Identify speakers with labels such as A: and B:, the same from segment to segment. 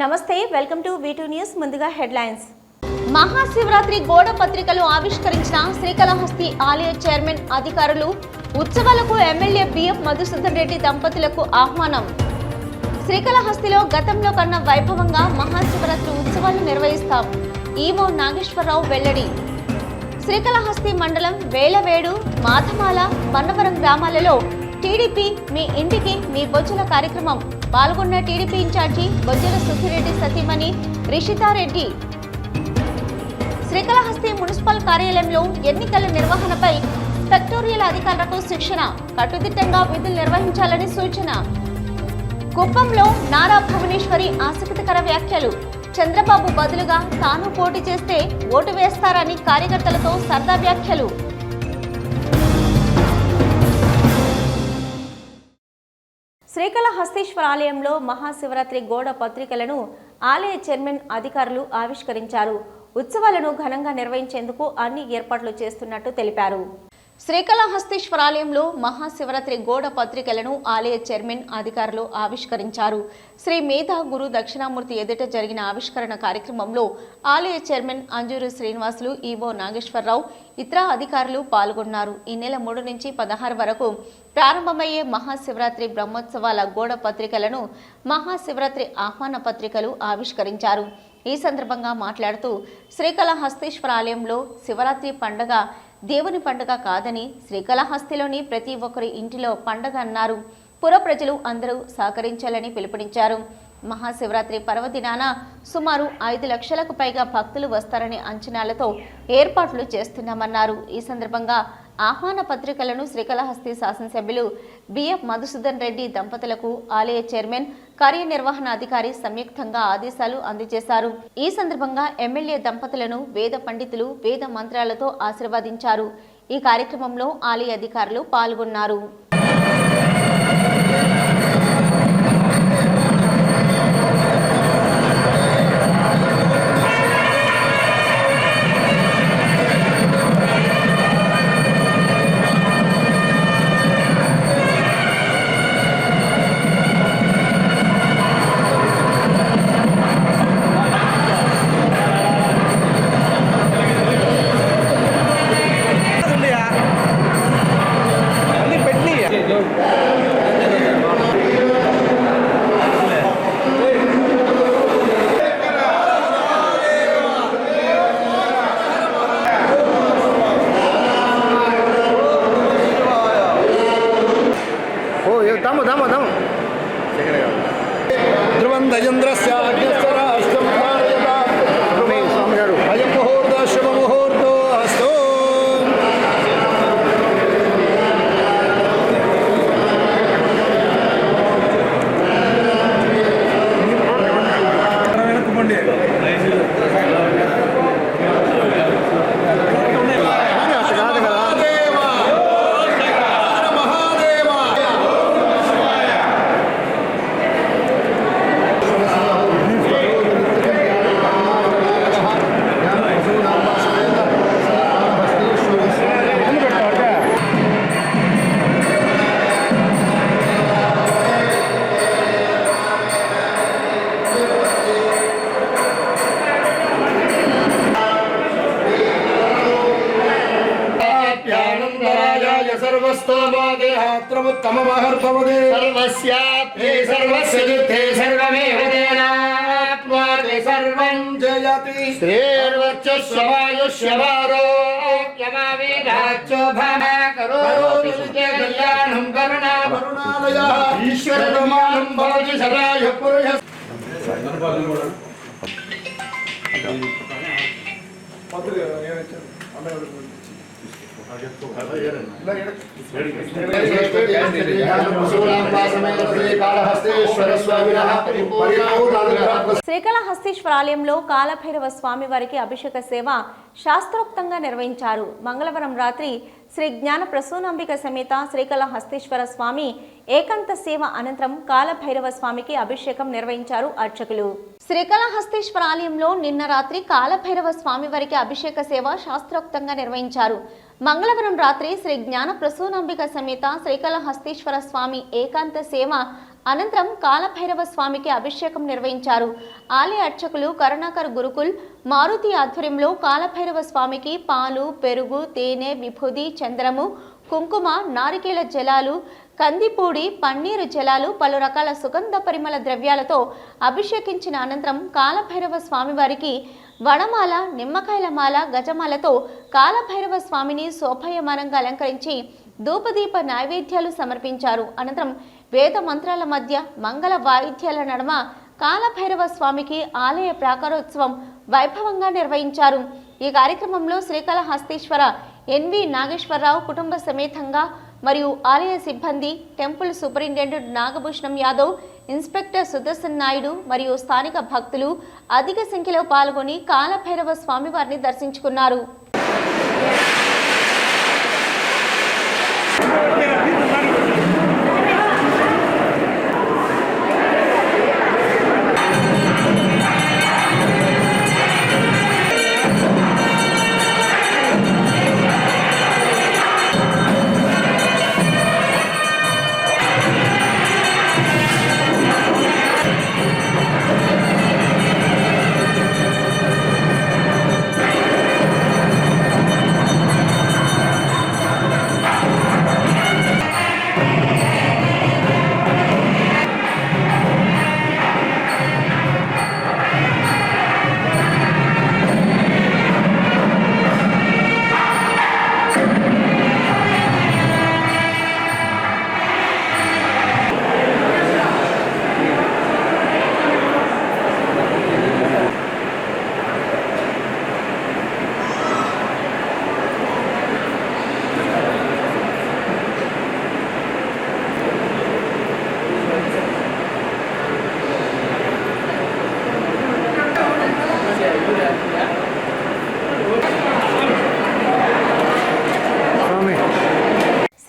A: నమస్తే welcome to V two news ముందుగా headlines.
B: Mahashivratri గోడ పత్రికలు ఆవిష్కరించిన శ్రీకాళహస్తి ఆలయ చైర్మన్ అధికారులు ఉత్సవాలకు ఎమ్మెల్యే బిఎఫ్ మధుసూదన్ రెడ్డి దంపతులకు ఆహ్వానం. శ్రీకాళహస్తిలో గతంలో కన్నా వైభవంగా మహాశివరాత్రి ఉత్సవాలు నిర్వహిస్తాం. ఈమో నాగేశ్వరరావు వెల్లడి. శ్రీకాళహస్తి మండలం వేలవేడు మాధమాల మన్నవరం గ్రామాలలో టీడీపీ మీ ఇంటికి మీ బొజ్జల కార్యక్రమం. పాల్గొన్న టీడీపీ ఇన్ఛార్జి బొజ్జల సుఖిరెడ్డి సతీమణి రిషితారెడ్డి. శ్రీకాళహస్తి మున్సిపల్ కార్యాలయంలో ఎన్నికల నిర్వహణపై సెక్టోరియల్ అధికారులకు శిక్షణ కట్టుదిట్టంగా విధులు నిర్వహించాలని సూచన. కుప్పంలో నారా భువనేశ్వరి ఆసక్తికర వ్యాఖ్యలు. చంద్రబాబు బదులుగా తాను పోటీ చేస్తే ఓటు వేస్తారని కార్యకర్తలతో సరదా వ్యాఖ్యలు.
A: శ్రీకాళహస్తీశ్వర ఆలయంలో మహాశివరాత్రి గోడ పత్రికలను ఆలయ చైర్మన్ అధికారులు ఆవిష్కరించారు. ఉత్సవాలను ఘనంగా నిర్వహించేందుకు అన్ని ఏర్పాట్లు చేస్తున్నట్టు తెలిపారు.
B: శ్రీకాళహస్తీశ్వరాలయంలో మహాశివరాత్రి గోడ పత్రికలను ఆలయ చైర్మన్ అధికారులు ఆవిష్కరించారు. శ్రీ మేధా గురు దక్షిణామూర్తి ఎదుట జరిగిన ఆవిష్కరణ కార్యక్రమంలో ఆలయ చైర్మన్ అంజూరు శ్రీనివాసులు ఈవో నాగేశ్వరరావు ఇతర అధికారులు పాల్గొన్నారు. ఈ నెల మూడు నుంచి పదహారు వరకు ప్రారంభమయ్యే మహాశివరాత్రి బ్రహ్మోత్సవాల గోడ పత్రికలను మహాశివరాత్రి ఆహ్వాన పత్రికలు ఆవిష్కరించారు. ఈ సందర్భంగా మాట్లాడుతూ శ్రీకాళహస్తీశ్వర ఆలయంలో శివరాత్రి పండగ దేవుని పండుగ కాదని శ్రీకాళహస్తిలోని ప్రతి ఒక్కరి ఇంటిలో పండగ అన్నారు. పుర ప్రజలు అందరూ సహకరించాలని పిలుపునిచ్చారు. మహాశివరాత్రి పర్వదినాన సుమారు ఐదు లక్షలకు పైగా భక్తులు వస్తారనే అంచనాలతో ఏర్పాట్లు చేస్తున్నామన్నారు. ఈ సందర్భంగా ఆహ్వాన పత్రికలను శ్రీకాళహస్తి శాసనసభ్యులు బిఎఫ్ మధుసూదన్ రెడ్డి దంపతులకు ఆలయ చైర్మన్ కార్యనిర్వహణ అధికారి సంయుక్తంగా ఆదేశాలు అందజేశారు. ఈ సందర్భంగా ఎమ్మెల్యే దంపతులను వేద పండితులు వేద మంత్రాలతో ఆశీర్వదించారు. ఈ కార్యక్రమంలో ఆలయ అధికారులు పాల్గొన్నారు.
C: జ్ఞానందరాజాయ సర్వస్తోమాదేహాత్రముత్తమమహర్భవదే
D: सर्वस्याप्ये सर्वस्य चित्ते सर्वमेव तेनाप्नोति सर्वं
C: జయతి
D: श्रीर्वर्चस्ववायुष्यवारोग्यमावेदाच्च भामा करोति सुते कल्याणं करुणाभरुणालय ईश्वरप्रमाणं भवति सदाय पुरुष
C: శ్రీకాళహస్తేశ్వర స్వామినః పరిపూర్ణ
A: శ్రీకాళహస్తీశ్వర ఆలయంలో కాలభైరవ స్వామి వారికి అభిషేక సేవ శాస్త్రోక్తంగా నిర్వహించారు. మంగళవారం రాత్రి శ్రీ జ్ఞాన ప్రసూనాంబిక సమేత శ్రీకాళహస్తీశ్వర స్వామి ఏకాంత సేవ అనంతరం కాలభైరవ స్వామికి అభిషేకం నిర్వహించారు అర్చకులు. శ్రీకాళహస్తీశ్వర ఆలయంలో నిన్న రాత్రి కాలభైరవ స్వామి వారికి అభిషేక సేవ శాస్త్రోక్తంగా నిర్వహించారు. మంగళవారం రాత్రి శ్రీ జ్ఞాన ప్రసూనాంబిక సమేత శ్రీకాళహస్తీశ్వర స్వామి ఏకాంత సేవ
B: అనంతరం కాలభైరవ స్వామికి అభిషేకం నిర్వహించారు. ఆలయ అర్చకులు కరుణాకర్ గురుకుల్ మారుతి ఆధ్వర్యంలో కాలభైరవ స్వామికి పాలు పెరుగు తేనె విభూది చంద్రము కుంకుమ నారికేళ జలాలు కందిపూడి పన్నీరు జలాలు పలు రకాల సుగంధ పరిమళ ద్రవ్యాలతో అభిషేకించిన అనంతరం కాలభైరవ స్వామివారికి వడమాల నిమ్మకాయల మాల గజమాలతో కాలభైరవ స్వామిని శోభాయమానంగా అలంకరించి ధూపదీప నైవేద్యాలు సమర్పించారు. అనంతరం వేద మంత్రాల మధ్య మంగళ వాయిద్యాల నడమ కాలభైరవ స్వామికి ఆలయ ప్రాకారోత్సవం వైభవంగా నిర్వహించారు. ఈ కార్యక్రమంలో శ్రీకాళహస్తీశ్వర ఎన్వి నాగేశ్వరరావు కుటుంబ సమేతంగా మరియు ఆలయ సిబ్బంది temple superintendent Nagabhushanam Yadav inspector Sudarshan Naidu మరియు స్థానిక భక్తులు అధిక సంఖ్యలో పాల్గొని కాలభైరవ స్వామివారిని దర్శించుకున్నారు.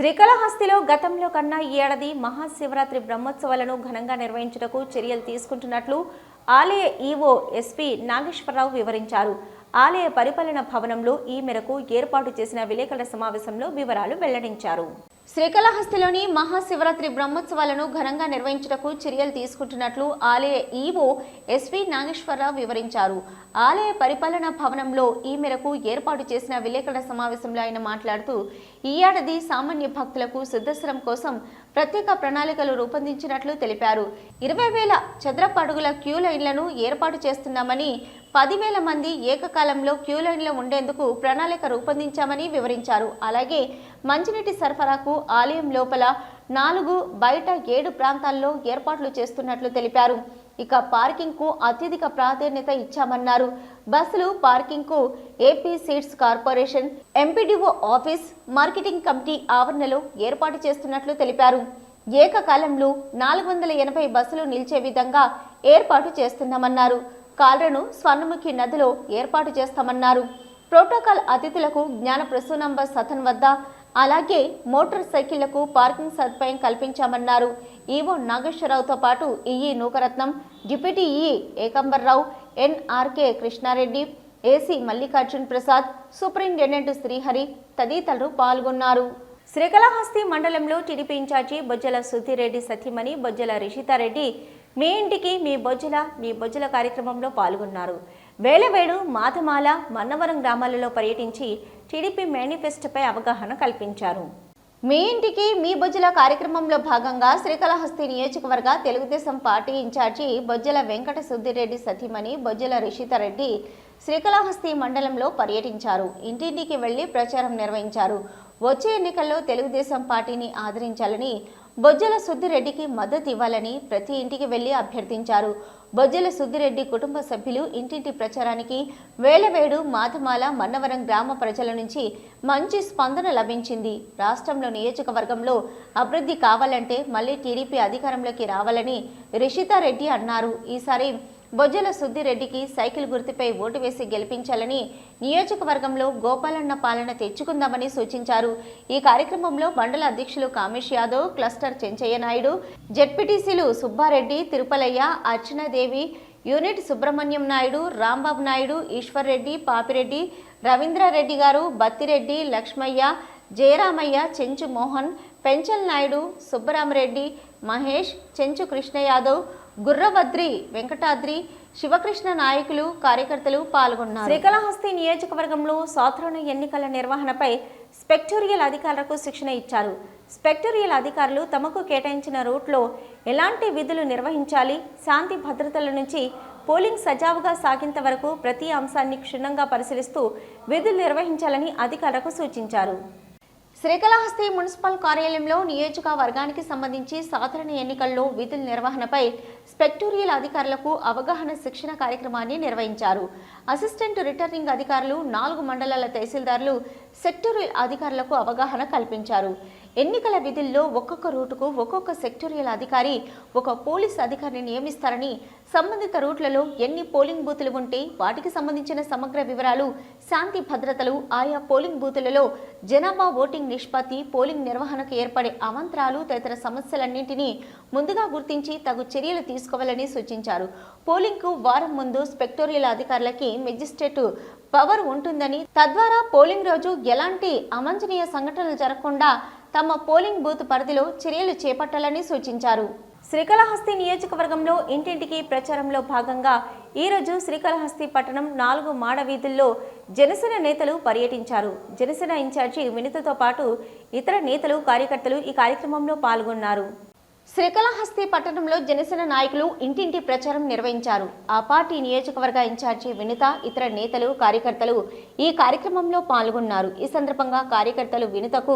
B: శ్రీకాళహస్తిలో గతంలో కన్నా ఈ ఏడాది మహాశివరాత్రి బ్రహ్మోత్సవాలను ఘనంగా నిర్వహించుటకు చర్యలు తీసుకుంటున్నట్లు ఆలయ ఈవో ఎస్పీ నాగేశ్వరరావు వివరించారు. ఆలయ పరిపాలన భవనంలో ఈ మేరకు ఏర్పాటు చేసిన విలేకరుల సమావేశంలో వివరాలు వెల్లడించారు. శ్రీకాళహస్తిలోని మహాశివరాత్రి బ్రహ్మోత్సవాలను ఘనంగా నిర్వహించుటకు చర్యలు తీసుకుంటున్నట్లు ఆలయ ఈవో ఎస్వి నాగేశ్వరరావు వివరించారు. ఆలయ పరిపాలనా భవనంలో ఈ మేరకు ఏర్పాటు చేసిన విలేకరుల సమావేశంలో ఆయన మాట్లాడుతూ ఈ ఏడాది సామాన్య భక్తులకు సిద్ధస్వరం కోసం ప్రత్యేక ప్రణాళికలు రూపొందించినట్లు తెలిపారు. ఇరవై వేల చదరపు అడుగుల క్యూ లైన్లను ఏర్పాటు చేస్తున్నామని పదివేల మంది ఏకకాలంలో క్యూ లైన్లో ఉండేందుకు ప్రణాళిక రూపొందించామని వివరించారు. అలాగే మంచినీటి సరఫరాకు ఆలయం లోపల నాలుగు బయట ఏడు ప్రాంతాల్లో ఏర్పాట్లు చేస్తున్నట్లు తెలిపారు. ఇక పార్కింగ్కు అత్యధిక ప్రాధాన్యత ఇచ్చామన్నారు. బస్సులు పార్కింగ్కు AP seeds corporation MPDO office marketing committee ఆవరణలో ఏర్పాటు చేస్తున్నట్లు తెలిపారు. ఏకకాలంలో నాలుగు వందల ఎనభై బస్సులు నిలిచే విధంగా ఏర్పాటు చేస్తున్నామన్నారు. కాల్రను స్వర్ణముఖి నదిలో ఏర్పాటు చేస్తామన్నారు. ప్రోటోకాల్ అతిథులకు జ్ఞాన ప్రసూనంబ సథన్ వద్ద అలాగే మోటార్ సైకిళ్ళకు పార్కింగ్ సదుపాయం కల్పించామన్నారు. ఈవో నాగేశ్వరరావుతో పాటు EE Nookaratnam deputy EE Ekambarrao NRK Krishnareddy AC Mallikarjun Prasad superintendent Srihari తదితరులు పాల్గొన్నారు. శ్రీకాళహస్తి మండలంలో టీడీపీ ఇన్ఛార్జి బొజ్జల సుధిరెడ్డి సతీమణి బొజ్జల రిషితారెడ్డి మీ ఇంటికి మీ బొజ్జల మీ బొజ్జల కార్యక్రమంలో పాల్గొన్నారు. వేలవేడు మాధమాల మన్నవరం గ్రామాలలో పర్యటించి టీడీపీ మేనిఫెస్టోపై అవగాహన కల్పించారు. మీ ఇంటికి మీ బొజ్జల కార్యక్రమంలో భాగంగా శ్రీకాళహస్తి నియోజకవర్గ తెలుగుదేశం పార్టీ ఇన్ఛార్జి బొజ్జల వెంకట సుద్దిరెడ్డి సతీమణి బొజ్జల రిషితారెడ్డి శ్రీకాళహస్తి మండలంలో పర్యటించారు. ఇంటింటికి వెళ్ళి ప్రచారం నిర్వహించారు. వచ్చే ఎన్నికల్లో తెలుగుదేశం పార్టీని ఆదరించాలని బొజ్జల సుద్దిరెడ్డికి మద్దతు ఇవ్వాలని ప్రతి ఇంటికి వెళ్ళి అభ్యర్థించారు. బొజ్జల సుద్దిరెడ్డి కుటుంబ సభ్యులు ఇంటింటి ప్రచారానికి వేలవేడు మాధమాల మన్నవరం గ్రామ ప్రజల నుంచి మంచి స్పందన లభించింది. రాష్ట్రంలో నియోజకవర్గంలో అభివృద్ధి కావాలంటే మళ్ళీ టీడీపీ అధికారంలోకి రావాలని రిషితారెడ్డి అన్నారు. ఈసారి బొజ్జల సుద్దిరెడ్డికి సైకిల్ గుర్తుపై ఓటు వేసి గెలిపించాలని నియోజకవర్గంలో గోపాలన్న పాలన తెచ్చుకుందామని సూచించారు. ఈ కార్యక్రమంలో మండల అధ్యక్షులు కామేష్ యాదవ్ క్లస్టర్ చెంచయ్య నాయుడు జెడ్పీటీసీలు సుబ్బారెడ్డి తిరుపలయ్య అర్చనాదేవి యూనిట్ సుబ్రహ్మణ్యం నాయుడు రాంబాబు నాయుడు ఈశ్వర్ రెడ్డి పాపిరెడ్డి రవీంద్రారెడ్డి గారు బత్తిరెడ్డి లక్ష్మయ్య జయరామయ్య చెంచు మోహన్ పెంచల్ నాయుడు సుబ్బరామరెడ్డి
D: మహేష్ చెంచు కృష్ణ యాదవ్ గుర్రవద్రి వెంకటాద్రి శివకృష్ణ నాయకులు కార్యకర్తలు పాల్గొన్నారు.
B: శ్రీకాళహస్తి నియోజకవర్గంలో సాధారణ ఎన్నికల నిర్వహణపై స్పెక్టోరియల్ అధికారులకు శిక్షణ ఇచ్చారు. స్పెక్టోరియల్ అధికారులు తమకు కేటాయించిన రూట్లో ఎలాంటి విధులు నిర్వహించాలి శాంతి భద్రతల నుంచి పోలింగ్ సజావుగా సాగేంత వరకు ప్రతి అంశాన్ని క్షుణ్ణంగా పరిశీలిస్తూ విధులు నిర్వహించాలని అధికారులకు సూచించారు.
D: శ్రీకాళహస్తి మున్సిపల్ కార్యాలయంలో నియోజకవర్గానికి సంబంధించి సాధారణ ఎన్నికల్లో విధుల నిర్వహణపై స్పెక్టోరియల్ అధికారులకు అవగాహన శిక్షణ కార్యక్రమాన్ని నిర్వహించారు. అసిస్టెంట్ రిటర్నింగ్ అధికారులు నాలుగు మండలాల తహసీల్దారులు సెక్టోరియల్ అధికారులకు అవగాహన కల్పించారు. ఎన్నికల విధుల్లో ఒక్కొక్క రూటుకు ఒక్కొక్క సెక్టోరియల్ అధికారి ఒక పోలీస్ అధికారిని నియమిస్తారని సంబంధిత రూట్లలో ఎన్ని పోలింగ్ బూతులు ఉంటే వాటికి సంబంధించిన సమగ్ర వివరాలు శాంతి భద్రతలు ఆయా పోలింగ్ బూతులలో జనాభా ఓటింగ్ నిష్పత్తి పోలింగ్ నిర్వహణకు ఏర్పడే అవంతరాలు తదితర సమస్యలన్నింటినీ ముందుగా గుర్తించి తగు చర్యలు తీసుకోవాలని సూచించారు. పోలింగ్కు వారం ముందు స్పెక్టోరియల్ అధికారులకి మెజిస్ట్రేట్ పవర్ ఉంటుందని తద్వారా పోలింగ్ రోజు ఎలాంటి అమంజనీయ సంఘటనలు జరగకుండా తమ పోలింగ్ బూత్ పరిధిలో చర్యలు చేపట్టాలని సూచించారు.
B: శ్రీకాళహస్తి నియోజకవర్గంలో ఇంటింటికి ప్రచారంలో భాగంగా ఈరోజు శ్రీకాళహస్తి పట్టణం నాలుగు మాడ వీధుల్లో జనసేన నేతలు పర్యటించారు. జనసేన ఇన్ఛార్జి వినితతో పాటు ఇతర నేతలు కార్యకర్తలు ఈ కార్యక్రమంలో పాల్గొన్నారు.
D: శ్రీకాళహస్తి పట్టణంలో జనసేన నాయకులు ఇంటింటి ప్రచారం నిర్వహించారు. ఆ పార్టీ నియోజకవర్గ ఇన్ఛార్జి వినిత ఇతర నేతలు కార్యకర్తలు ఈ కార్యక్రమంలో పాల్గొన్నారు. ఈ సందర్భంగా కార్యకర్తలు వినితకు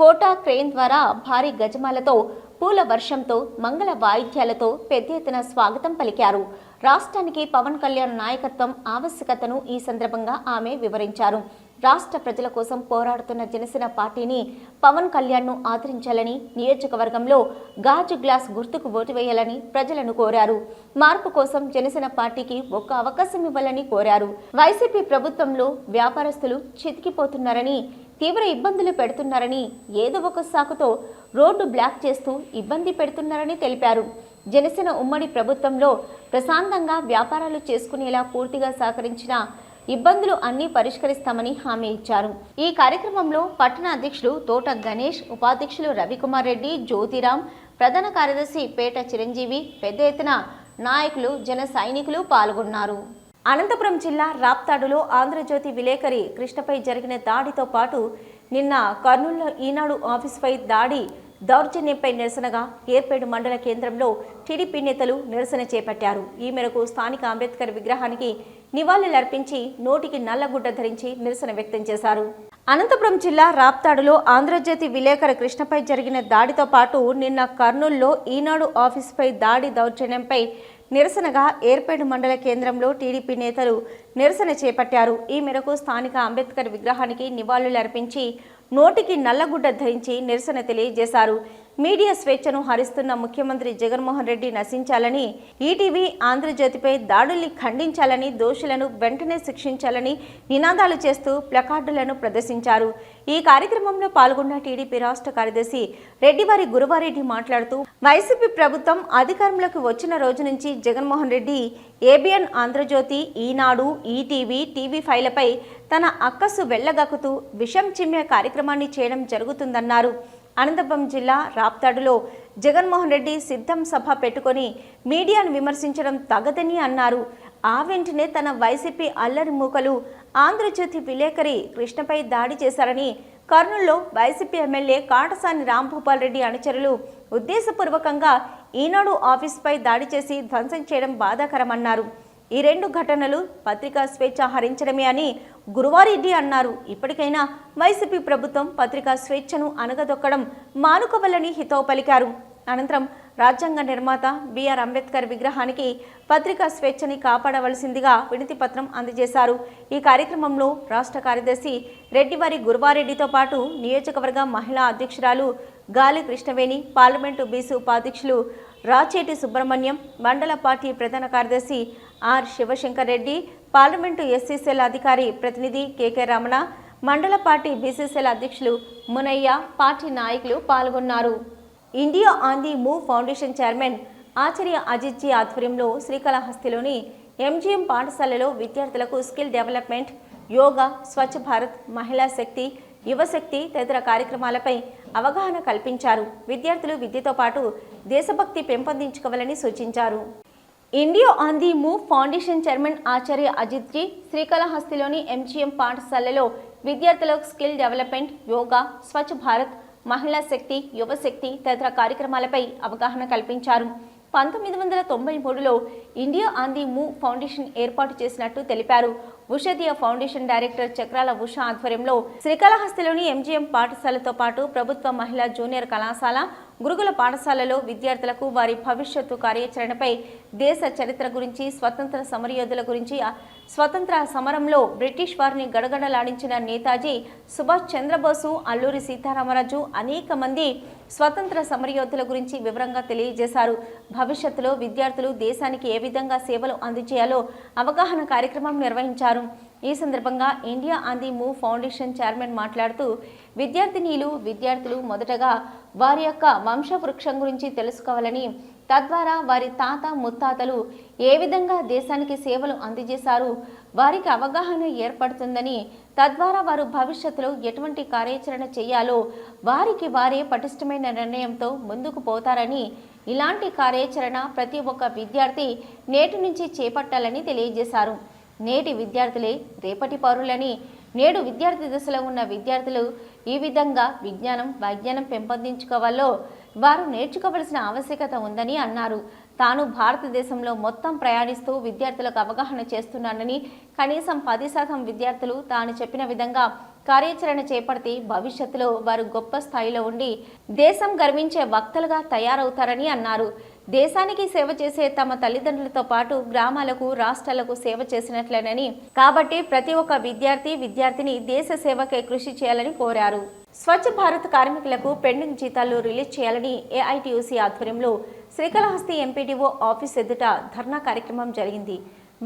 D: కోటా క్రేన్ ద్వారా భారీ గజమాలతో పూల వర్షంతో మంగళ వాయిద్యాలతో పెద్ద ఎత్తున స్వాగతం పలికారు. రాష్ట్రానికి పవన్ కళ్యాణ్ నాయకత్వం ఆవశ్యకతను ఈ సందర్భంగా ఆమె వివరించారు. రాష్ట్ర ప్రజల కోసం పోరాడుతున్న జనసేన పార్టీని పవన్ కళ్యాణ్ను ఆదరించాలని నియోజకవర్గంలో గాజు గ్లాస్ గుర్తుకు ఓటు వేయాలని ప్రజలను కోరారు. మార్పు కోసం జనసేన పార్టీకి ఒక్క అవకాశం ఇవ్వాలని కోరారు. వైసీపీ ప్రభుత్వంలో వ్యాపారస్తులు చితికిపోతున్నారని తీవ్ర ఇబ్బందులు పెడుతున్నారని ఏదో ఒక సాకుతో రోడ్డు బ్లాక్ చేస్తూ ఇబ్బంది పెడుతున్నారని తెలిపారు. జనసేన ఉమ్మడి ప్రభుత్వంలో ప్రశాంతంగా వ్యాపారాలు చేసుకునేలా పూర్తిగా సహకరించిన ఇబ్బందులు అన్నీ పరిష్కరిస్తామని హామీ ఇచ్చారు. ఈ కార్యక్రమంలో పట్టణ అధ్యక్షులు తోట గణేష్ ఉపాధ్యక్షులు రవికుమార్ రెడ్డి జ్యోతిరాం ప్రధాన కార్యదర్శి పేట చిరంజీవి పెద్ద ఎత్తున నాయకులు జన సైనికులు పాల్గొన్నారు.
B: అనంతపురం జిల్లా రాప్తాడులో ఆంధ్రజ్యోతి విలేకరి కృష్ణపై జరిగిన దాడితో పాటు నిన్న కర్నూలులో ఈనాడు ఆఫీస్పై దాడి దౌర్జన్యంపై నిరసనగా ఏర్పేడు మండల కేంద్రంలో టీడీపీ నేతలు నిరసన చేపట్టారు. ఈ మేరకు స్థానిక అంబేద్కర్ విగ్రహానికి నివాళులర్పించి నోటికి నల్లగుడ్డ ధరించి నిరసన వ్యక్తం చేశారు. అనంతపురం జిల్లా రాప్తాడులో ఆంధ్రజ్యోతి విలేకరి కృష్ణపై జరిగిన దాడితో పాటు నిన్న కర్నూలులో ఈనాడు ఆఫీస్పై దాడి దౌర్జన్యంపై నిరసనగా ఏర్పేడు మండల కేంద్రంలో టీడీపీ నేతలు నిరసన చేపట్టారు. ఈ మేరకు స్థానిక అంబేద్కర్ విగ్రహానికి నివాళులర్పించి నోటికి నల్లగుడ్డ ధరించి నిరసన తెలియజేశారు. మీడియా స్వేచ్ఛను హరిస్తున్న ముఖ్యమంత్రి జగన్మోహన్ రెడ్డి నశించాలని ఈటీవీ ఆంధ్రజ్యోతిపై దాడుల్ని ఖండించాలని దోషులను వెంటనే శిక్షించాలని నినాదాలు చేస్తూ ప్లకార్డులను ప్రదర్శించారు. ఈ కార్యక్రమంలో పాల్గొన్న టీడీపీ రాష్ట్ర కార్యదర్శి రెడ్డివారి గురువారెడ్డి మాట్లాడుతూ వైసీపీ ప్రభుత్వం అధికారంలోకి వచ్చిన రోజు నుంచి Jaganmohan Reddy ABN Andhrajyothy Eenadu ETV TV ఫైలపై తన అక్కసు వెళ్ళగక్కుతూ విషం చిమ్మే కార్యక్రమాన్ని చేయడం జరుగుతుందన్నారు. అనంతపురం జిల్లా రాప్తాడులో జగన్మోహన్ రెడ్డి సిద్ధం సభ పెట్టుకొని మీడియాను విమర్శించడం తగదని అన్నారు. ఆ వెంటనే తన వైసీపీ అల్లరి మూకలు ఆంధ్రజ్యోతి విలేకరి కృష్ణపై దాడి చేశారని కర్నూలులో వైసీపీ ఎమ్మెల్యే కాటసాని రాంభూపాల్ రెడ్డి అనుచరులు ఉద్దేశపూర్వకంగా ఈనాడు ఆఫీస్పై దాడి చేసి ధ్వంసం చేయడం బాధాకరమన్నారు. ఈ రెండు ఘటనలు పత్రికా స్వేచ్ఛ హరించడమే అని గురువారెడ్డి అన్నారు. ఇప్పటికైనా వైసీపీ ప్రభుత్వం పత్రికా స్వేచ్ఛను అనగదొక్కడం మానుకోవాలని హితవు పలికారు. అనంతరం రాజ్యాంగ నిర్మాత బిఆర్ అంబేద్కర్ విగ్రహానికి పత్రికా స్వేచ్ఛని కాపాడవలసిందిగా వినతి పత్రం అందజేశారు. ఈ కార్యక్రమంలో రాష్ట్ర కార్యదర్శి రెడ్డివారి గురువారెడ్డితో పాటు నియోజకవర్గ మహిళా అధ్యక్షురాలు గాలి కృష్ణవేణి పార్లమెంటు బీసీ ఉపాధ్యక్షులు రాచేటి సుబ్రహ్మణ్యం మండల పార్టీ ప్రధాన కార్యదర్శి ఆర్ శివశంకర్ రెడ్డి పార్లమెంటు ఎస్సీసీల అధికారి ప్రతినిధి కెకె రమణ మండల పార్టీ బీసీసీల అధ్యక్షులు మునయ్య పార్టీ నాయకులు పాల్గొన్నారు. India on the move foundation chairman Acharya Ajit ji ఆధ్వర్యంలో శ్రీకాళహస్తిలోని ఎంజీఎం పాఠశాలలో విద్యార్థులకు స్కిల్ డెవలప్మెంట్ యోగా స్వచ్ఛ భారత్ మహిళా శక్తి యువశక్తి తదితర కార్యక్రమాలపై అవగాహన కల్పించారు. విద్యార్థులు విద్యతో పాటు దేశభక్తి పెంపొందించుకోవాలని సూచించారు. India on the move foundation chairman Acharya Ajit ji శ్రీకాళహస్తిలోని MGM పాఠశాలలో విద్యార్థులకు స్కిల్ డెవలప్మెంట్ యోగా స్వచ్ఛ భారత్ మహిళా శక్తి యువశక్తి తదితర కార్యక్రమాలపై అవగాహన కల్పించారు. పంతొమ్మిది వందల తొంభై మూడులో India on the move foundation ఏర్పాటు చేసినట్టు తెలిపారు. ఉషదీయ ఫౌండేషన్ డైరెక్టర్ చక్రాల ఉష ఆధ్వర్యంలో శ్రీకాళహస్తిలోని ఎంజీఎం పాఠశాలతో పాటు ప్రభుత్వ మహిళా జూనియర్ కళాశాల గురుకుల పాఠశాలలో విద్యార్థులకు వారి భవిష్యత్తు కార్యాచరణపై దేశ చరిత్ర గురించి స్వతంత్ర సమరయోధుల గురించి స్వతంత్ర సమరంలో బ్రిటిష్ వారిని గడగడలాడించిన నేతాజీ సుభాష్ చంద్రబోసు అల్లూరి సీతారామరాజు అనేక మంది స్వతంత్ర సమరయోధుల గురించి వివరంగా తెలియజేశారు. భవిష్యత్తులో విద్యార్థులు దేశానికి ఏ విధంగా సేవలు అందజేయాలో అవగాహన కార్యక్రమం నిర్వహించారు. ఈ సందర్భంగా India on the move foundation chairman మాట్లాడుతూ విద్యార్థినీలు విద్యార్థులు మొదటగా వారి యొక్క వంశవృక్షం గురించి తెలుసుకోవాలని తద్వారా వారి తాత ముత్తాతలు ఏ విధంగా దేశానికి సేవలు అందజేశారు వారికి అవగాహన ఏర్పడుతుందని తద్వారా వారు భవిష్యత్తులో ఎటువంటి కార్యాచరణ చేయాలో వారికి వారే పటిష్టమైన నిర్ణయంతో ముందుకు పోతారని ఇలాంటి కార్యాచరణ ప్రతి ఒక్క విద్యార్థి నేటి నుంచి చేపట్టాలని తెలియజేశారు. నేటి విద్యార్థులే రేపటి పౌరులని. నేడు విద్యార్థి దశలో ఉన్న విద్యార్థులు ఈ విధంగా విజ్ఞానం వైజ్ఞానం పెంపొందించుకోవాలో వారు నేర్చుకోవలసిన ఆవశ్యకత ఉందని అన్నారు. తాను భారతదేశంలో మొత్తం ప్రయాణిస్తూ విద్యార్థులకు అవగాహన చేస్తున్నానని కనీసం పది శాతం విద్యార్థులు తాను చెప్పిన విధంగా కార్యాచరణ చేపడితే భవిష్యత్తులో వారు గొప్ప స్థాయిలో ఉండి దేశం గర్వించే వక్తలుగా తయారవుతారని అన్నారు. దేశానికి సేవ చేసే తమ తల్లిదండ్రులతో పాటు గ్రామాలకు రాష్ట్రాలకు సేవ చేసినట్లేనని. కాబట్టి ప్రతి ఒక్క విద్యార్థి విద్యార్థిని దేశ సేవకే కృషి చేయాలని కోరారు. స్వచ్ఛ భారత్ కార్మికులకు పెండింగ్ జీతాలు రిలీజ్ చేయాలని ఏఐటియుసి ఆధ్వర్యంలో శ్రీకాళహస్తి ఎంపీడీఓ ఆఫీస్ ఎదుట ధర్నా కార్యక్రమం జరిగింది.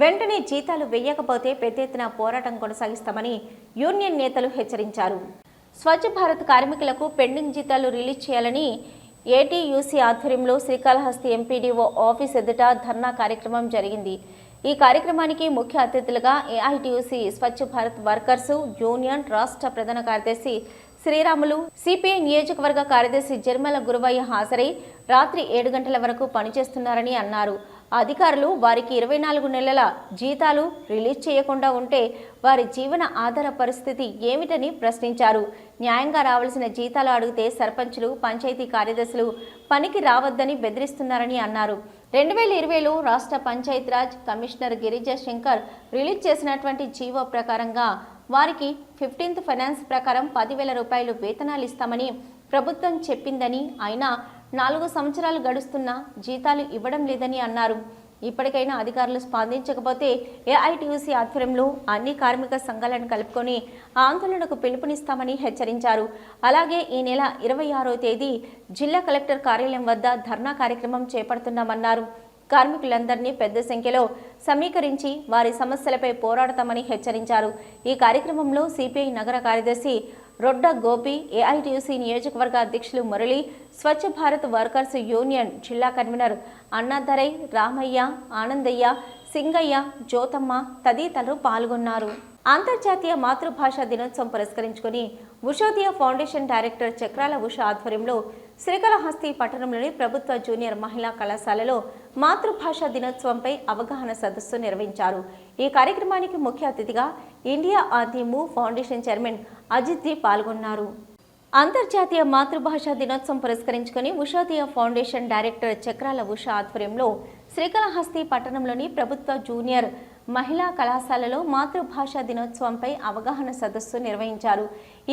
B: వెంటనే జీతాలు వెయ్యకపోతే పెద్ద ఎత్తున పోరాటం కొనసాగిస్తామని యూనియన్ నేతలు హెచ్చరించారు. స్వచ్ఛ భారత్ కార్మికులకు పెండింగ్ జీతాలు రిలీజ్ చేయాలని ఏటీయూసీ ఆధ్వర్యంలో శ్రీకాళహస్తి ఎంపీడీఓ ఆఫీస్ ఎదుట ధర్నా కార్యక్రమం జరిగింది. ఈ కార్యక్రమానికి ముఖ్య అతిథులుగా AITUC Swachh Bharat workers union రాష్ట్ర ప్రధాన కార్యదర్శి శ్రీరాములు సిపిఐ నియోజకవర్గ కార్యదర్శి జర్మల గురువయ్య హాజరై రాత్రి ఏడు గంటల వరకు పనిచేస్తున్నారని అన్నారు. అధికారులు వారికి ఇరవై నాలుగు నెలల జీతాలు రిలీజ్ చేయకుండా ఉంటే వారి జీవన ఆధార పరిస్థితి ఏమిటని ప్రశ్నించారు. న్యాయంగా రావాల్సిన జీతాలు అడిగితే సర్పంచులు పంచాయతీ కార్యదర్శులు పనికి రావద్దని బెదిరిస్తున్నారని అన్నారు. రెండు వేల ఇరవైలో రాష్ట్ర పంచాయతీరాజ్ కమిషనర్ గిరిజా శంకర్ రిలీజ్ చేసినటువంటి జీవో ప్రకారంగా వారికి ఫిఫ్టీన్త్ ఫైనాన్స్ ప్రకారం పదివేల రూపాయలు వేతనాలు ఇస్తామని ప్రభుత్వం చెప్పిందని అయినా నాలుగు సంవత్సరాలు గడుస్తున్నా జీతాలు ఇవ్వడం లేదని అన్నారు. ఇప్పటికైనా అధికారులు స్పందించకపోతే ఏఐటీయూసీ ఆధ్వర్యంలో అన్ని కార్మిక సంఘాలను కలుపుకొని ఆందోళనకు పిలుపునిస్తామని హెచ్చరించారు. అలాగే ఈ నెల ఇరవై ఆరో తేదీ జిల్లా కలెక్టర్ కార్యాలయం వద్ద ధర్నా కార్యక్రమం చేపడుతున్నామన్నారు. కార్మికులందరినీ పెద్ద సంఖ్యలో సమీకరించి వారి సమస్యలపై పోరాడతామని హెచ్చరించారు. ఈ కార్యక్రమంలో సిపిఐ నగర కార్యదర్శి రొడ్డ గోపి ఏఐటియుసి నియోజకవర్గ అధ్యక్షులు మురళి స్వచ్ఛ భారత్ వర్కర్స్ యూనియన్ జిల్లా కన్వీనర్ అన్నాధరై రామయ్య ఆనందయ్య సింగయ్య జ్యోతమ్మ తదితరులు పాల్గొన్నారు. అంతర్జాతీయ మాతృభాష దినోత్సవం పురస్కరించుకుని ఉషోదియ ఫౌండేషన్ డైరెక్టర్ చక్రాల ఉష ఆధ్వర్యంలో శ్రీకాళహస్తి పట్టణంలోని ప్రభుత్వ జూనియర్ మహిళా కళాశాలలో మాతృభాష దినోత్సవంపై అవగాహన సదస్సు నిర్వహించారు. ఈ కార్యక్రమానికి ముఖ్య అతిథిగా India on the move foundation chairman Ajit ji పాల్గొన్నారు. అంతర్జాతీయ మాతృభాష దినోత్సవం పురస్కరించుకుని ఉషోదియ ఫౌండేషన్ డైరెక్టర్ చక్రాల ఉష ఆధ్వర్యంలో శ్రీకాళహస్తి పట్టణంలోని ప్రభుత్వ జూనియర్ మహిళా కళాశాలలో మాతృభాష దినోత్సవంపై అవగాహన సదస్సు నిర్వహించారు.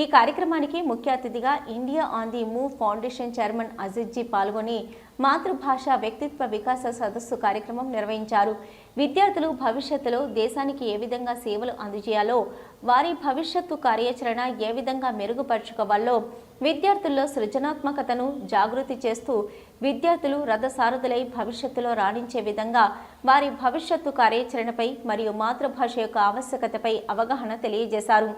B: ఈ కార్యక్రమానికి ముఖ్య అతిథిగా India on the move foundation chairman Ajit ji పాల్గొని మాతృభాష వ్యక్తిత్వ వికాస సదస్సు కార్యక్రమం నిర్వహించారు. విద్యార్థులు భవిష్యత్తులో దేశానికి ఏ విధంగా సేవలు అందజేయాలో వారి భవిష్యత్తు కార్యాచరణ ఏ విధంగా మెరుగుపరుచుకోవాలో విద్యార్థుల్లో సృజనాత్మకతను జాగృతి చేస్తూ విద్యార్థులు రథసారథులై భవిష్యత్తులో రాణించే విధంగా వారి భవిష్యత్తు కార్యాచరణపై మరియు మాతృభాష యొక్క ఆవశ్యకతపై అవగాహన తెలియజేశారు.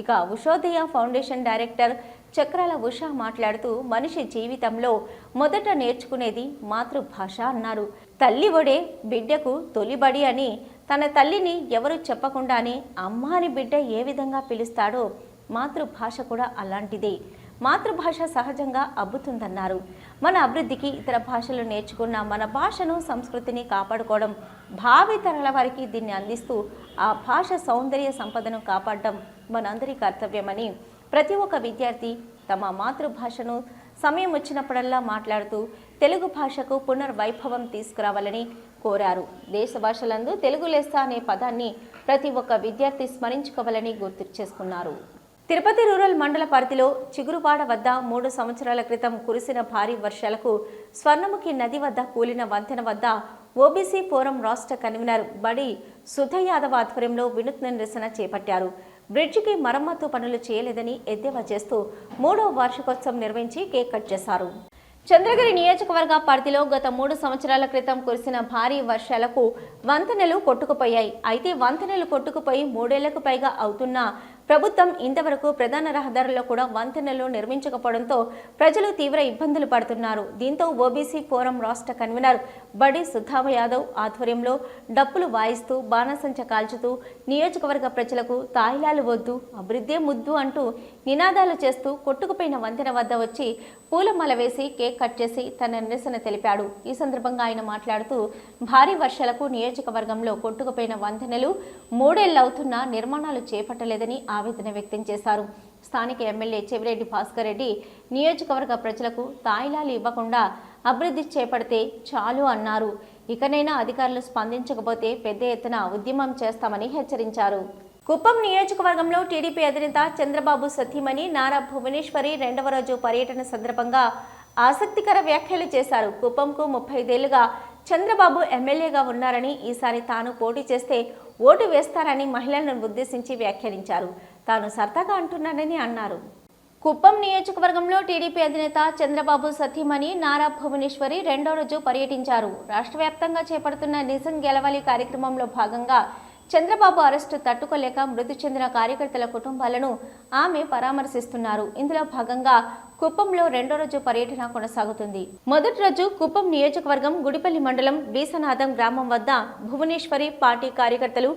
B: ఇక ఉషోదయ ఫౌండేషన్ డైరెక్టర్ చక్రాల ఉష మాట్లాడుతూ మనిషి జీవితంలో మొదట నేర్చుకునేది మాతృభాష అన్నారు. తల్లి ఒడే బిడ్డకు తొలిబడి అని తన తల్లిని ఎవరు చెప్పకుండానే అమ్మ అని బిడ్డ ఏ విధంగా పిలుస్తాడో మాతృభాష కూడా అలాంటిదే. మాతృభాష సహజంగా అబ్బుతుందన్నారు. మన అభివృద్ధికి ఇతర భాషలు నేర్చుకున్న మన భాషను సంస్కృతిని కాపాడుకోవడం భావి తరాల వారికి దీన్ని అందిస్తూ ఆ భాష సౌందర్య సంపదను కాపాడడం మనందరి కర్తవ్యమని ప్రతి ఒక్క విద్యార్థి తమ మాతృభాషను సమయం వచ్చినప్పుడల్లా మాట్లాడుతూ తెలుగు భాషకు పునర్వైభవం తీసుకురావాలని కోరారు. దేశ భాషలందు తెలుగు లెస్స అనే పదాన్ని ప్రతి ఒక్క విద్యార్థి స్మరించుకోవాలని గుర్తు చేసుకున్నారు. తిరుపతి రూరల్ మండల పరిధిలో చిగురువాడ వద్ద మూడు సంవత్సరాల క్రితం కురిసిన భారీ వర్షాలకు స్వర్ణముఖి నది వద్ద కూలిన వంతెన వద్ద ఓబీసీ ఫోరం రాష్ట్ర కన్వీనర్ బడి సుధ యాదవ్ ఆధ్వర్యంలో వినూత్న నిరసన చేపట్టారు. బ్రిడ్జికి మరమ్మతు పనులు చేయలేదని ఎద్దేవా చేస్తూ మూడో వార్షికోత్సవం నిర్వహించి కేక్ కట్ చేశారు. చంద్రగిరి నియోజకవర్గ పరిధిలో గత మూడు సంవత్సరాల క్రితం కురిసిన భారీ వర్షాలకు వంతెనలు కొట్టుకుపోయాయి. అయితే వంతెనలు కొట్టుకుపోయి మూడేళ్ళకు పైగా అవుతున్నా ప్రభుత్వం ఇంతవరకు ప్రధాన రహదారుల్లో కూడా వంతెనలు నిర్మించకపోవడంతో ప్రజలు తీవ్ర ఇబ్బందులు పడుతున్నారు. దీంతో ఓబీసీ ఫోరం రాష్ట్ర కన్వీనర్ బడి సుధామ యాదవ్ ఆధ్వర్యంలో డప్పులు వాయిస్తూ బాణసంచ కాల్చుతూ నియోజకవర్గ ప్రజలకు తాయిలాలు వద్దు అభివృద్ధే ముద్దు అంటూ నినాదాలు చేస్తూ కొట్టుకుపోయిన వంతెన వద్ద వచ్చి పూలమాల వేసి కేక్ కట్ చేసి తన నిరసన తెలిపాడు. ఈ సందర్భంగా ఆయన మాట్లాడుతూ భారీ వర్షాలకు నియోజకవర్గంలో కొట్టుకుపోయిన వంతెనలు మూడేళ్ళవుతున్నా నిర్మాణాలు చేపట్టలేదని ఆవేదన వ్యక్తం చేశారు. స్థానిక ఎమ్మెల్యే చెవిరెడ్డి భాస్కర్ రెడ్డి నియోజకవర్గ ప్రజలకు తాయిలాలు ఇవ్వకుండా అభివృద్ధి చేపడితే చాలు అన్నారు. ఇకనైనా అధికారులు స్పందించకపోతే పెద్ద ఎత్తున ఉద్యమం చేస్తామని హెచ్చరించారు. కుప్పం నియోజకవర్గంలో టీడీపీ అధినేత చంద్రబాబు సతీమణి నారా భువనేశ్వరి రెండవ రోజు పర్యటన సందర్భంగా ఆసక్తికర వ్యాఖ్యలు చేశారు. కుప్పంకు ముప్పై ఐదేళ్ళుగా చంద్రబాబు ఎమ్మెల్యేగా ఉన్నారని ఈసారి తాను పోటీ చేస్తే ఓటు వేస్తారని మహిళలను ఉద్దేశించి వ్యాఖ్యానించారు. తాను సరదాగా అంటున్నానని అన్నారు. కుప్పం నియోజకవర్గంలో టీడీపీ అధినేత చంద్రబాబు సతీమణి నారా భువనేశ్వరి రెండో రోజు పర్యటించారు. రాష్ట్ర వ్యాప్తంగా చేపడుతున్న నిజం గెలవాలి కార్యక్రమంలో భాగంగా చంద్రబాబు అరెస్టు తట్టుకోలేక మృతి చెందిన కార్యకర్తల కుటుంబాలను ఆమె పరామర్శిస్తున్నారు. ఇందులో భాగంగా కుప్పంలో రెండో రోజు పర్యటన కొనసాగుతుంది. మొదటి రోజు కుప్పం నియోజకవర్గం గుడిపల్లి మండలం వీసనాథం గ్రామం వద్ద భువనేశ్వరి పార్టీ కార్యకర్తలు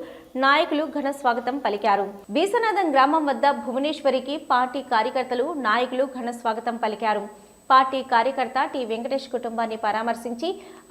B: నాయకులు ఘన స్వాగతం పలికారు. వీసనాథం గ్రామం వద్ద భువనేశ్వరికి పార్టీ కార్యకర్తలు నాయకులు ఘన స్వాగతం పలికారు. పార్టీ కార్యకర్త టి. వెంకటేష్ కుటుంబాన్ని పరామర్శించి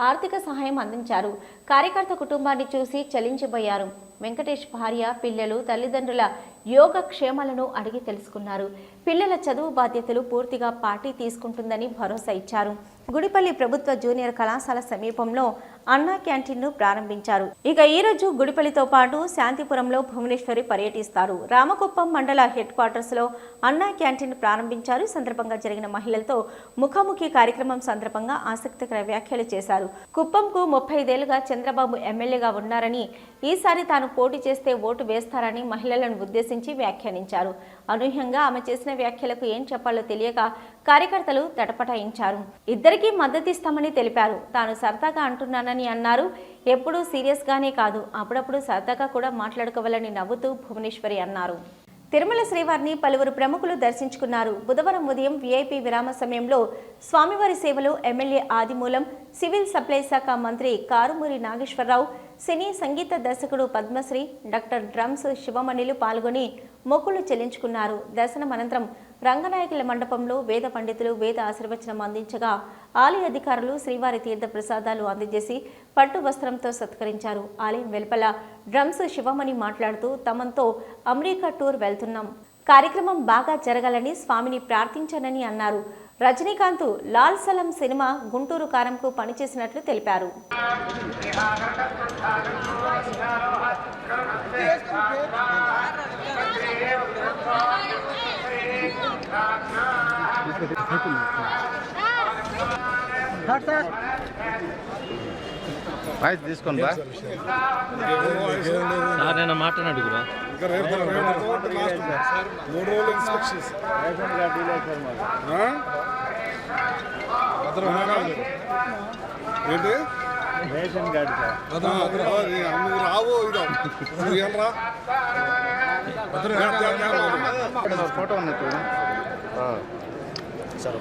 B: ఆర్థిక సహాయం అందించారు. కార్యకర్త కుటుంబాన్ని చూసి చలించిపోయారు వెంకటేష్ భార్య పిల్లలు తల్లిదండ్రుల యోగ క్షేమాలను అడిగి తెలుసుకున్నారు. పిల్లల చదువు బాధ్యతలు పూర్తిగా పార్టీ తీసుకుంటుందని భరోసా ఇచ్చారు. గుడిపల్లి ప్రభుత్వ జూనియర్ కళాశాల సమీపంలో అన్నా క్యాంటీన్ను ప్రారంభించారు. ఇక ఈ రోజు గుడిపల్లితో పాటు శాంతిపురంలో భువనేశ్వరి పర్యటిస్తారు. రామకుప్పం మండల హెడ్ క్వార్టర్స్లో అన్నా క్యాంటీన్ ప్రారంభించారు. సందర్భంగా జరిగిన మహిళలతో ముఖాముఖి కార్యక్రమం సందర్భంగా ఆసక్తికర వ్యాఖ్యలు చేశారు. కుప్పంకు ముప్పై ఐదేళ్ళుగా చంద్రబాబు ఎమ్మెల్యేగా ఉన్నారని ఈసారి తాను పోటీ చేస్తే ఓటు వేస్తారని మహిళలను ఉద్దేశించి వ్యాఖ్యానించారు. అనూహ్యంగా ఆమె చేసిన వ్యాఖ్యలకు ఏం చెప్పాలో తెలియక కార్యకర్తలు తటపటాయించారు. ఇద్దరికీ మద్దతిస్తామని తెలిపారు. తాను సరదాగా అంటున్నానని అన్నారు. ఎప్పుడూ సీరియస్గానే కాదు అప్పుడప్పుడు సరదాగా కూడా మాట్లాడుకోవాలని నవ్వుతూ భువనేశ్వరి అన్నారు. తిరుమల శ్రీవారిని పలువురు ప్రముఖులు దర్శించుకున్నారు. బుధవారం ఉదయం వీఐపీ విరామ సమయంలో స్వామివారి సేవలు ఎమ్మెల్యే ఆదిమూలం సివిల్ సప్లై శాఖ మంత్రి కారుమూరి నాగేశ్వరరావు సినీ సంగీత దర్శకుడు పద్మశ్రీ డాక్టర్ డ్రమ్స్ శివమణిలు పాల్గొని మొక్కులు చెల్లించుకున్నారు. దర్శనం అనంతరం రంగనాయకుల మండపంలో వేద పండితులు వేద ఆశీర్వచనం అందించగా ఆలయ అధికారులు శ్రీవారి తీర్థ ప్రసాదాలు అందజేసి పట్టు వస్త్రంతో సత్కరించారు. ఆలయం వెలుపల డ్రమ్స్ శివమణి మాట్లాడుతూ తమంతో అమెరికా టూర్ వెళ్తున్నాం. కార్యక్రమం బాగా జరగాలని స్వామిని ప్రార్థించానని అన్నారు. రజనీకాంత్ లాల్ సలం సినిమా గుంటూరు కారంకు పనిచేసినట్లు తెలిపారు.
E: వాయిస్ తీసుకోండి బా
F: సార్ నేను
G: రేపు లాస్ట్ మూడు రోజులు ఉన్నాడు. ఏంటి?
E: రేషన్ కార్డు
G: రావు
E: ఫోటో ఉంది చూడు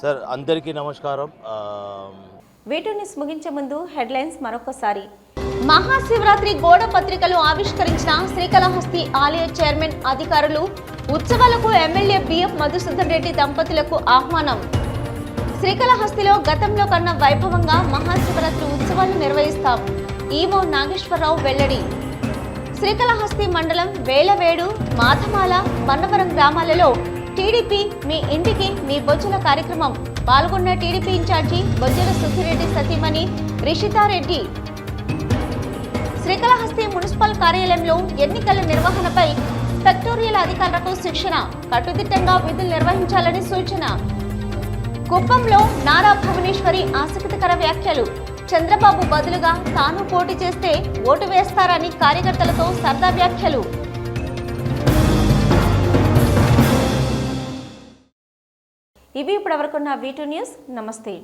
F: సార్ అందరికీ నమస్కారం.
H: వీటిని ముగించే ముందు హెడ్లైన్స్ మరొకసారి.
B: మహాశివరాత్రి గోడ పత్రికలు ఆవిష్కరించిన శ్రీకాళహస్తి ఆలయ చైర్మన్ అధికారులు ఉత్సవాలకు ఎమ్మెల్యే బిఎఫ్ మధుసూదన్ రెడ్డి దంపతులకు ఆహ్వానం. శ్రీకాళహస్తిలో గతంలో కన్నా వైభవంగా మహాశివరాత్రి ఉత్సవాలు నిర్వహిస్తాం. ఈవో నాగేశ్వరరావు వెల్లడి. శ్రీకాళహస్తి మండలం వేలవేడు మాధమాల మన్నవరం గ్రామాలలో టీడీపీ మీ ఇంటికి మీ బొజ్జల కార్యక్రమం. పాల్గొన్న టీడీపీ ఇన్ఛార్జి బొజ్జల సుఖిరెడ్డి సతీమణి రిషితారెడ్డి. శ్రీకాళహస్తి మున్సిపల్ కార్యాలయంలో ఎన్నికల నిర్వహణపై సెక్టోరియల్ అధికారులకు శిక్షణ కట్టుదిట్టంగా విధులు నిర్వహించాలని సూచన. కుప్పంలో నారా భువనేశ్వరి ఆసక్తికర వ్యాఖ్యలు. చంద్రబాబు బదులుగా తాను పోటీ చేస్తే ఓటు వేస్తారని కార్యకర్తలతో సరదా వ్యాఖ్యలు.
H: ఇవి ఇప్పటివరకున్న వీటూ న్యూస్ నమస్తే.